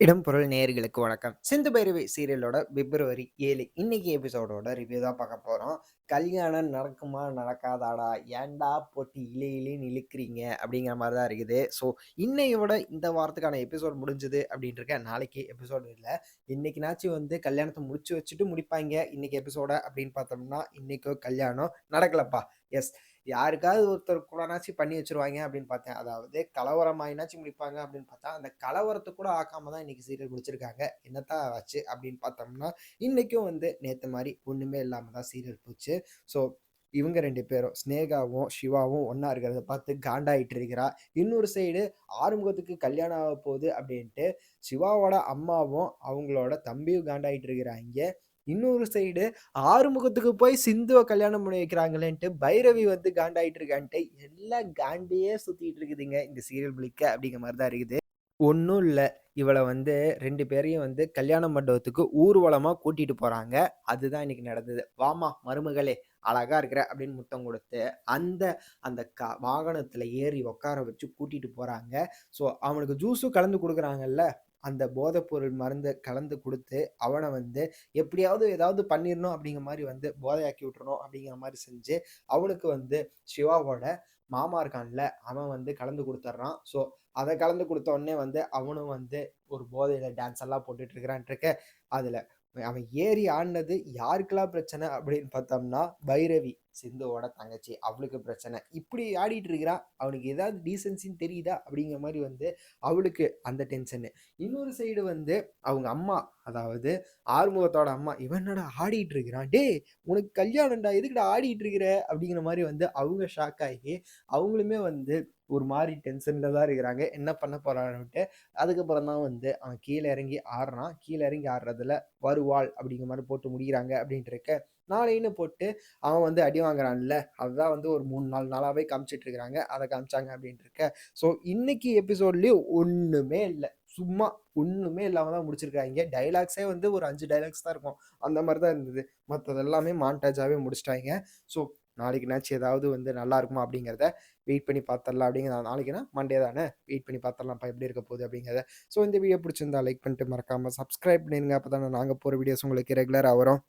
இடம் பொருள் நேயர்களுக்கு வணக்கம். சிந்து பைரவி சீரியலோட பிப்ரவரி ஏழு இன்னைக்கு எபிசோடோட ரிவ்யூ தான் பார்க்க போகிறோம் கல்யாணம் நடக்குமா? நடக்காதாடா? ஏன்டா போட்டு இழு இழுன்னு இழுக்கிறீங்க? அப்படிங்கிற மாதிரி தான் இருக்குது. ஸோ இன்னையோட இந்த வாரத்துக்கான எபிசோட் முடிஞ்சுது அப்படின்ட்டு நாளைக்கு எபிசோடு இல்லை இன்னைக்குனாச்சும் வந்து கல்யாணத்தை முடிச்சு வச்சுட்டு முடிப்பாங்க இன்னைக்கு எபிசோட அப்படின்னு பார்த்தோம்னா, இன்னைக்கும் கல்யாணம் நடக்கலப்பா. எஸ். யாருக்காவது ஒருத்தர் கூடனாச்சும் பண்ணி வச்சிருவாங்க அப்படின்னு பார்த்தேன். அதாவது கலவரமாயினாச்சும் முடிப்பாங்க அப்படின்னு பார்த்தா, அந்த கலவரத்தை கூட ஆக்காம தான் இன்னைக்கு சீரியல் முடிச்சிருக்காங்க. என்னத்தான் ஆச்சு அப்படின்னு பார்த்தோம்னா, இன்னைக்கும் வந்து நேற்று மாதிரி ஒன்றுமே இல்லாம தான் சீரியல் போச்சு. ஸோ இவங்க ரெண்டு பேரும் சினேகாவும், சிவாவும் ஒன்றா இருக்கிறத பார்த்து காண்டாயிட்டு இருக்கிறா. இன்னொரு சைடு ஆறுமுகத்துக்கு கல்யாணம் ஆக போகுது அப்படின்ட்டு சிவாவோட அம்மாவும், அவங்களோட தம்பியும் காண்டாயிட்டு இருக்கிறாங்க இன்னொரு சைடு ஆறுமுகத்துக்கு போய் சிந்துவை கல்யாணம் பண்ணி வைக்கிறாங்களேன்ட்டு பைரவி வந்து காண்டாயிட்டு இருக்கான்ட்டு, எல்லாம் காண்டியே சுத்திட்டு இருக்குதுங்க இந்த சீரியல் முழுக்க அப்படிங்கிற மாதிரி தான் இருக்குது. ஒன்றும் இல்லை இவளை வந்து ரெண்டு பேரையும் வந்து கல்யாண மண்டபத்துக்கு ஊர்வலமாக கூட்டிட்டு போகிறாங்க அதுதான் இன்னைக்கு நடந்தது. வாமா மருமகளே, அழகாக இருக்கிற" அப்படின்னு முத்தம் கொடுத்து அந்த அந்த க வாகனத்தில் ஏறி உட்கார வச்சு கூட்டிகிட்டு போகிறாங்க ஸோ அவனுக்கு ஜூஸும் கலந்து கொடுக்குறாங்கல்ல அந்த போதைப்பொருள் மருந்து கலந்து கொடுத்து அவனை வந்து எப்படியாவது ஏதாவது பண்ணிடணும் அப்படிங்கிற மாதிரி வந்து போதையாக்கி விட்டுறணும் அப்படிங்கிற மாதிரி செஞ்சு, அவனுக்கு வந்து சிவாவோட மாமா இருக்கான்ல, அவன் வந்து கலந்து கொடுத்துட்றான் ஸோ அதை கலந்து கொடுத்த உடனே வந்து அவனும் வந்து ஒரு போதையில டான்ஸ் எல்லாம் போட்டுட்டு இருக்கிறான்ட்ருக்க. அதுல அவன் ஏறி ஆடினது யாருக்கெல்லாம் பிரச்சனை அப்படின்னு பார்த்தோம்னா, பைரவி, சிந்துவோட தங்கச்சி. அவளுக்கு பிரச்சனை. இப்படி ஆடிட்டு இருக்கிறான். அவனுக்கு ஏதாவது டீசென்சின்னு தெரியுதா? அப்படிங்கிற மாதிரி வந்து அவளுக்கு அந்த டென்ஷனு. இன்னொரு சைடு வந்து அவங்க அம்மா, அதாவது ஆறுமுகத்தோட அம்மா, "இவன் என்னடா ஆடிட்டு இருக்கிறான்? டேய் உனக்கு கல்யாணம்டா, எதுக்குடா ஆடிட்டு இருக்கிற?" அப்படிங்கிற மாதிரி வந்து அவங்க ஷாக் ஆகி, அவங்களுமே வந்து ஒரு மாதிரி டென்ஷனில் தான் இருக்கிறாங்க. என்ன பண்ண போறான்னுட்டு. அதுக்கப்புறம் தான் வந்து அவன் கீழே இறங்கி ஆடுறான். கீழே இறங்கி ஆடுறதுல வருவாள் அப்படிங்கிற மாதிரி போட்டு முடிக்கிறாங்க அப்படின்ட்டு இருக்க. நாளைன்னு போட்டு அவன் வந்து அடி வாங்குறான்ல, அதுதான் வந்து ஒரு மூணு நாலு நாளாகவே காமிச்சிட்டு இருக்கிறாங்க. அதை காமிச்சாங்க அப்படின்ட்டு இருக்க. ஸோ இன்னைக்கு எபிசோட்லேயும் ஒன்றுமே இல்லை சும்மா ஒன்றுமே இல்லாமல் தான் முடிச்சிருக்காய்ங்க. டைலாக்ஸே வந்து ஒரு அஞ்சு டைலாக்ஸ் தான் இருக்கும். அந்த மாதிரி தான் இருந்தது. மற்றது எல்லாமே மாண்டாஜாகவே முடிச்சிட்டாங்க ஸோ நாளைக்குனாச்சும் ஏதாவது வந்து நல்லா இருக்குமா? அப்படிங்கிறத வெயிட் பண்ணி பார்த்துடலாம் அப்படிங்கிற நாளைக்குனா மண்டே தானே? வெயிட் பண்ணி பார்த்துடலாம்ப்பா எப்படி இருக்க போகுது? அப்படிங்கிறத. ஸோ இந்த வீடியோ பிடிச்சிருந்தா லைக் பண்ணிட்டு மறக்காமல் சப்ஸ்கிரைப் பண்ணிடுங்க அப்போ தானே நாங்கள் போகிற வீடியோஸ் உங்களுக்கு ரெகுலராக வரும்.